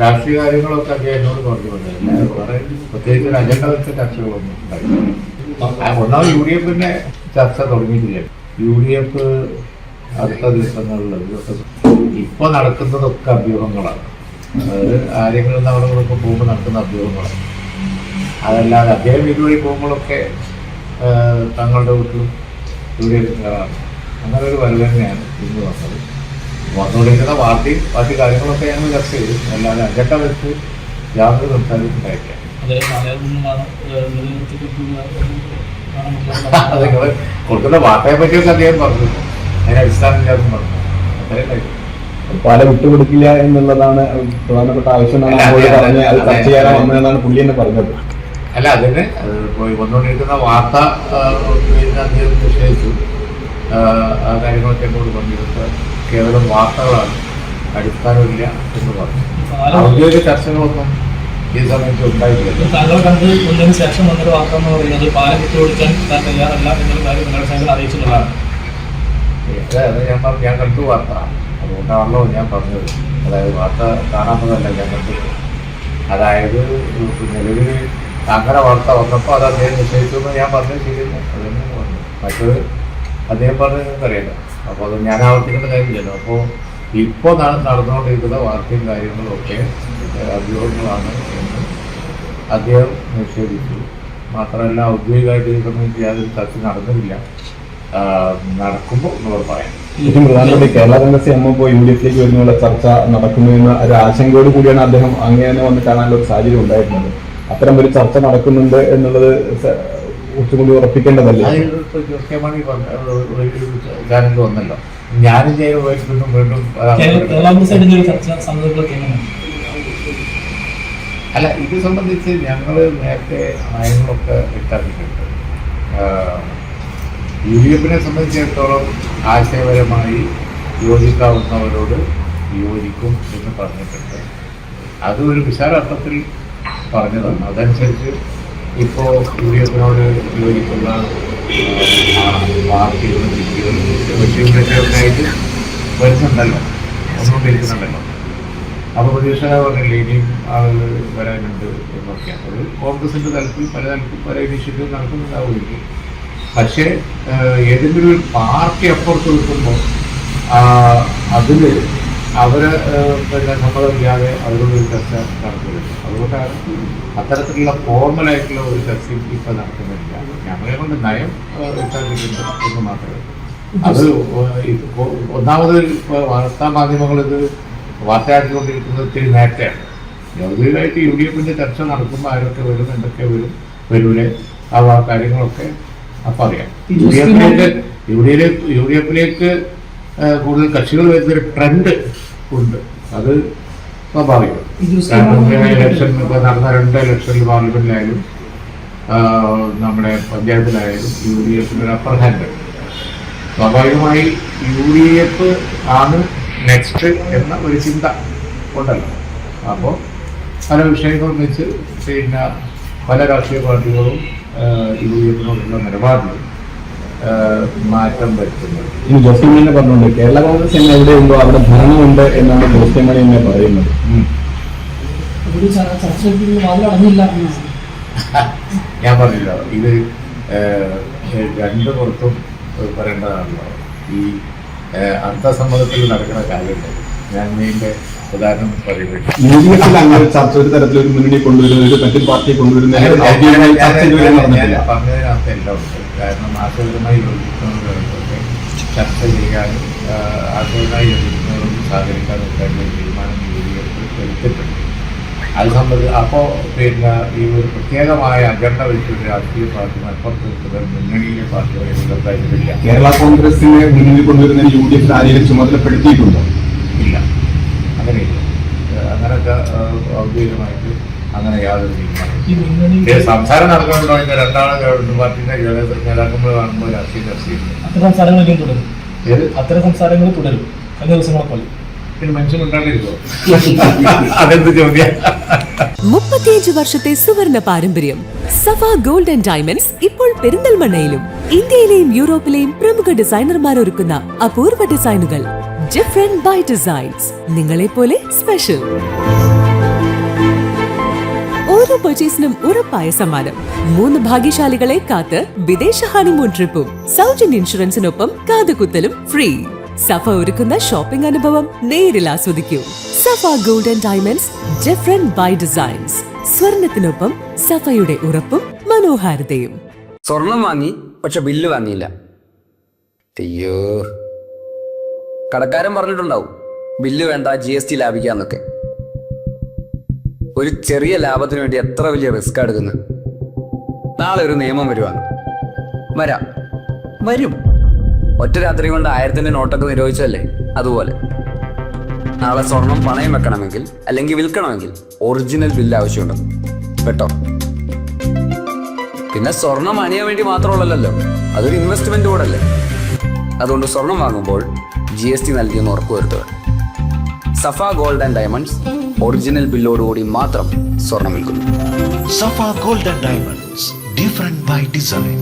രാഷ്ട്രീയ കാര്യങ്ങളൊക്കെ അദ്ദേഹം എന്നോട് പറഞ്ഞു പ്രത്യേകിച്ച് ഒരു അജണ്ട വെച്ച ചർച്ചകളൊന്നും ഉണ്ടായില്ല ആ, ഒന്നാമത് യു ഡി എഫിന്റെ ചർച്ച തുടങ്ങിയിട്ടില്ല. യു ഡി എഫ് അടുത്ത ദിവസങ്ങളിൽ ഇപ്പൊ നടക്കുന്നതൊക്കെ അഭ്യൂഹങ്ങളാണ്. അതായത് ആരെങ്കിലും നമ്മളൊക്കെ പോകുമ്പോൾ നടക്കുന്ന അഭ്യൂഹങ്ങളാണ്. അതല്ലാതെ അദ്ദേഹം ഇതുവഴി പോകുമ്പോഴൊക്കെ തങ്ങളുടെ വീട്ടിലും യു ഡി എഫ് കയറാറ് അങ്ങനെ ഒരു വരവ് ഇന്ന് വന്നത്. വന്നുകൊണ്ടിരിക്കുന്ന പാർട്ടി പാർട്ടി കാര്യങ്ങളൊക്കെ ഞങ്ങൾ ചർച്ച ചെയ്തു. അല്ലാതെ അജണ്ട വെച്ച് യാതൊരു സംസാരവും ഉണ്ടായിട്ടില്ല. അത് നിങ്ങൾ കൊടുക്കുന്ന വാർത്തയെ പറ്റിയൊക്കെ അദ്ദേഹം പറഞ്ഞു. അതിന് അടിസ്ഥാനമില്ലാതെ പറഞ്ഞു. അത്രയും. പാല വിട്ടുകൊടുക്കില്ല എന്നുള്ളതാണ് പ്രധാനപ്പെട്ട ആവശ്യം അതെ, ചർച്ച വന്നതെന്നാണ് പുള്ളി എന്നെ പറഞ്ഞത്. അല്ല അതിന് അത് പോയി വന്നുകൊണ്ടിരിക്കുന്ന വാർത്ത പിന്നെ അദ്ദേഹം നിഷേധിച്ചു കാര്യങ്ങളൊക്കെ എന്നോട് പറഞ്ഞിരുന്നത്. കേവലം വാർത്തകളാണ്. അടിസ്ഥാനമില്ല എന്ന് പറഞ്ഞു. ഔദ്യോഗിക ചർച്ചകളൊന്നും ഈ സമയത്ത് ഉണ്ടായിട്ടില്ല. താങ്കൾ കണ്ട് ഒന്നിന് ശേഷം വന്നൊരു വാർത്ത എന്ന് പറയുന്നത് പാലം വിട്ടുകൊടുക്കാൻ താൻ തയ്യാറല്ല എന്നൊരു കാര്യം നിങ്ങളുടെ സംഘം അറിയിച്ചിട്ടുള്ളതാണ്. അതായത് ഞാൻ പറഞ്ഞു ഞാൻ കണ്ടു വാർത്ത അതുകൊണ്ടാണല്ലോ ഞാൻ പറഞ്ഞത്. അതായത് വാർത്ത കാണാത്തതല്ല ഞാൻ കണ്ടത്. അതായത് നിലവിൽ അങ്ങനെ വാർത്ത വന്നപ്പോൾ അത് അദ്ദേഹം നിശ്ചയിച്ചു എന്ന് ഞാൻ പറഞ്ഞത് ശരിയല്ല. അതെന്നെ പറഞ്ഞു മറ്റത് അദ്ദേഹം പറഞ്ഞത് അറിയില്ല. അപ്പോൾ അത് ഞാൻ ആവർത്തിക്കേണ്ട കാര്യമില്ലല്ലോ. അപ്പോൾ ഇപ്പോൾ നടന്നുകൊണ്ടിരിക്കുന്ന വാർത്തയും കാര്യങ്ങളും ഒക്കെ അഭിയോഗങ്ങളാണ് എന്ന് അദ്ദേഹം നിഷേധിച്ചു. മാത്രമല്ല ഔദ്യോഗികമായിട്ട് ഈ സംബന്ധിച്ച് യാതൊരു ചർച്ച നടന്നിട്ടില്ല. നടക്കുമ്പോൾ നിങ്ങൾ പറയാം. പ്രധാനപ്പെട്ട കേരള എം ഇപ്പോൾ യു വരുന്നുള്ള ചർച്ച നടക്കുന്നു എന്ന ഒരു ആശങ്കയോട് കൂടിയാണ് അദ്ദേഹം അങ്ങനെ വന്ന് കാണാനുള്ള ഒരു സാഹചര്യം ഉണ്ടായിരുന്നത്. അത്തരം ഒരു ചർച്ച നടക്കുന്നുണ്ട് എന്നുള്ളത് സ- കുറച്ചും കൂടി ഉറപ്പിക്കേണ്ടതല്ലേ ഗാനങ്ങൾ വന്നല്ലോ. ഞാനും വീണ്ടും വീണ്ടും അല്ല ഇത് സംബന്ധിച്ച് ഞങ്ങൾ നേരത്തെ നയങ്ങളൊക്കെ വ്യക്തമാക്കിയിട്ടുണ്ട് യു ഡി എഫിനെ സംബന്ധിച്ചിടത്തോളം ആശയപരമായി യോജിക്കാവുന്നവരോട് യോജിക്കും എന്ന് പറഞ്ഞിട്ടുണ്ട്. അത് ഒരു വിശാല അർത്ഥത്തിൽ പറഞ്ഞതാണ്. അതനുസരിച്ച് ഇപ്പോൾ യു ഡി എഫിനോട് യോജിക്കുന്ന അപ്പൊ പാർട്ടികളും വ്യക്തികളും വ്യക്തികളൊക്കെ പ്രതീക്ഷ പറഞ്ഞില്ലേ ഇനിയും ആളുകൾ വരാനുണ്ട് എന്നൊക്കെ. അത് കോൺഗ്രസിന്റെ തലത്തിൽ പല തലത്തിൽ പല ഇനിഷ്യേറ്റീവ് നടക്കുന്നുണ്ടാവുമായിരിക്കും. പക്ഷേ ഏതെങ്കിലും ഒരു പാർട്ടി അപ്പുറത്ത് നിൽക്കുമ്പോൾ അതിൽ അവരെ പിന്നെ സമ്മതമില്ലാതെ അവരോട് ഒരു ചർച്ച നടക്കുന്നുണ്ട് അതുകൊണ്ടാണ് അത്തരത്തിലുള്ള ഫോർമലായിട്ടുള്ള ഒരു ചർച്ചയും ഇപ്പം നടക്കുന്നില്ല. ഞങ്ങളെ കൊണ്ട് നയം വ്യക്തമാക്കിയിട്ടുണ്ട് എന്ന് മാത്രമേ അത് ഒന്നാമത് വാർത്താ മാധ്യമങ്ങൾ ഇത് വാർത്തയാക്കിക്കൊണ്ടിരിക്കുന്നത് ഇത്തിരി നേരത്തെയാണ്. ഔദ്യോഗികമായിട്ട് യു ഡി എഫിന്റെ ചർച്ച നടക്കുമ്പോൾ ആരൊക്കെ വരും എന്തൊക്കെ വരും വരൂലെ ആ കാര്യങ്ങളൊക്കെ അപ്പം അറിയാം യു ഡി എഫിലേക്ക് U D F U D എഫിലേക്ക് കൂടുതൽ കക്ഷികൾ വരുന്നൊരു ട്രെൻഡ് ഉണ്ട്. അത് സ്വാഭാവികം ഇലക്ഷൻ ഇപ്പൊ നടന്ന രണ്ട് ഇലക്ഷനിൽ പാർലമെന്റിലായാലും നമ്മുടെ പഞ്ചായത്തിലായാലും യു ഡി എഫിന് ഒരു അപ്പർ ഹാൻഡ് സ്വാഭാവികമായി യു ഡി എഫ് ആണ് നെക്സ്റ്റ് എന്ന ഒരു ചിന്ത ഉണ്ടല്ലോ. അപ്പോൾ പല വിഷയങ്ങളും വെച്ച് പിന്നെ പല രാഷ്ട്രീയ പാർട്ടികളും യു ഡി എഫിനോടുള്ള നിലപാടിൽ ആ, മാറ്റം വരുത്തുന്നത്. ഈ ജോസ് കെ തന്നെ പറഞ്ഞുകൊണ്ട് കേരള കോൺഗ്രസ് എം എവിടെയുണ്ടോ അവിടെ ഭരണമുണ്ട് എന്നാണ് ജോസ്യം മണി എന്നെ പറയുന്നത്. ഞാൻ പറഞ്ഞില്ല. ഇത് രണ്ടു പുറത്തും പറയേണ്ടതാണല്ലോ. ഈ അർത്ഥസമ്മതത്തിൽ നടക്കുന്ന കാര്യമുണ്ട് ഞാൻ ഇതിന്റെ ഉദാഹരണം പറയുന്നത് അങ്ങനെ ചർച്ച ഒരു ചർച്ച ഒരു തരത്തിലൊരു മുന്നണി കൊണ്ടുവരുന്ന ഒരു മറ്റു പാർട്ടി കൊണ്ടുവരുന്ന ഒരു ഔദ്യോഗികമായ ചർച്ച ഇതുവരെ നടന്നിട്ടില്ല. പറഞ്ഞതിനകത്ത് എല്ലാം ഉണ്ട്. കാരണം ആശയപരമായി യോജിക്കുന്നവരൊക്കെ ചർച്ച ചെയ്യാനും ആസൂത്രമായി ആശയപരമായി യോജിക്കുന്നവരോട് സഹകരിക്കാനും ഒക്കെ ഒരു തീരുമാനം യു എടുത്തിട്ടുണ്ട്. അത് സംബന്ധിച്ച് അപ്പോൾ പിന്നെ ഈ ഒരു പ്രത്യേകമായ അജണ്ട വെച്ചൊരു രാഷ്ട്രീയ പാർട്ടി മലപ്പുറത്ത് നിൽക്കുന്ന മുന്നണിയിലെ പാർട്ടികളെ ഉണ്ടായിരുന്നില്ല കേരള കോൺഗ്രസിനെ മുന്നിൽ കൊണ്ടുവരുന്ന യു ഡി എഫ് ആരെയും ചുമതലപ്പെടുത്തിയിട്ടുണ്ടോ? ഇല്ല. അങ്ങനെയില്ല. അങ്ങനെയൊക്കെ ഔദ്യോഗികമായിട്ട് അങ്ങനെ യാതൊരു തീരുമാനം സംസാരം നടക്കുന്നുണ്ടോ ഇന്ന് രണ്ടാളെ ഗവൺമെന്റ് പാർട്ടിന്റെ നേതാക്കന്മാർ കാണുമ്പോൾ രാഷ്ട്രീയ ചർച്ചയില്ല അത്തരം ഇനിയും തുടരും. ഏത്? അത്തരം സംസാരങ്ങൾ തുടരും. കഴിഞ്ഞ ദിവസങ്ങളെ പോലെ. പിന്നെ മനുഷ്യൻ ഉണ്ടാണ്ടിരിക്കോ അതെന്ത് ചോദ്യം? മുപ്പത്തിയഞ്ച് വർഷത്തെ സുവർണ പാരമ്പര്യം സഫ ഗോൾഡ് ആൻഡ് ഡയമണ്ട്സ് ഇപ്പോൾ പെരിന്തൽമണ്ണയിലും ഇന്ത്യയിലെയും യൂറോപ്പിലെയും പ്രമുഖ ഡിസൈനർമാർ ഒരുക്കുന്ന അപൂർവ ഡിസൈനുകൾ ഡിഫറെന്റ് ബൈ ഡിസൈൻസ്. നിങ്ങളെ പോലെ സ്പെഷ്യൽ. പർച്ചേസിനും ഉറപ്പായ സമ്മാനം. മൂന്ന് ഭാഗ്യശാലികളെ കാത്ത് വിദേശ ഹണിമൂൺ ട്രിപ്പും സൗജന്യ ഇൻഷുറൻസിനൊപ്പം കാതുകുത്തലും ഫ്രീ സഫ ഒരുക്കുന്ന ഷോപ്പിംഗ് അനുഭവം നേരിൽ ആസ്വദിക്കൂ. Safa golden diamonds different by designs സ്വർണത്തിനൊപ്പം സഫയുടെ ഉറപ്പും മനോഹാരിതയും. സ്വർണം വാങ്ങി പക്ഷെ ബില്ല് വാങ്ങിയില്ല. അയ്യോ. കടക്കാരൻ പറഞ്ഞിട്ടുണ്ടാവും ബില്ല് വേണ്ട ജി എസ് ടി ലാഭിക്കാന്നൊക്കെ. ഒരു ചെറിയ ലാഭത്തിന് വേണ്ടി എത്ര വലിയ റിസ്ക് എടുക്കുന്നത്? നാളെ ഒരു നിയമം വരുവാണ്. വരാം. വരും. ഒറ്റ രാത്രി കൊണ്ട് ആയിരത്തിന്റെ നോട്ടൊക്കെ നിരോധിച്ചല്ലേ അതുപോലെ. നാളെ സ്വർണം പണയം വെക്കണമെങ്കിൽ അല്ലെങ്കിൽ വിൽക്കണമെങ്കിൽ ഒറിജിനൽ ബില്ല് ആവശ്യമുണ്ട്. കേട്ടോ? പിന്നെ സ്വർണം അണിയാൻ വേണ്ടി മാത്രമുള്ളല്ലോ അതൊരു ഇൻവെസ്റ്റ്മെന്റ് കൂടെ അല്ലേ? അതുകൊണ്ട് സ്വർണം വാങ്ങുമ്പോൾ ജി എസ് ടി നൽകിയെന്ന് ഉറപ്പുവരുത്തുക Safa gold and diamonds original ബില്ലോടുകൂടി മാത്രം സ്വർണം വിൽക്കുന്നു Gold and Diamonds, different by design.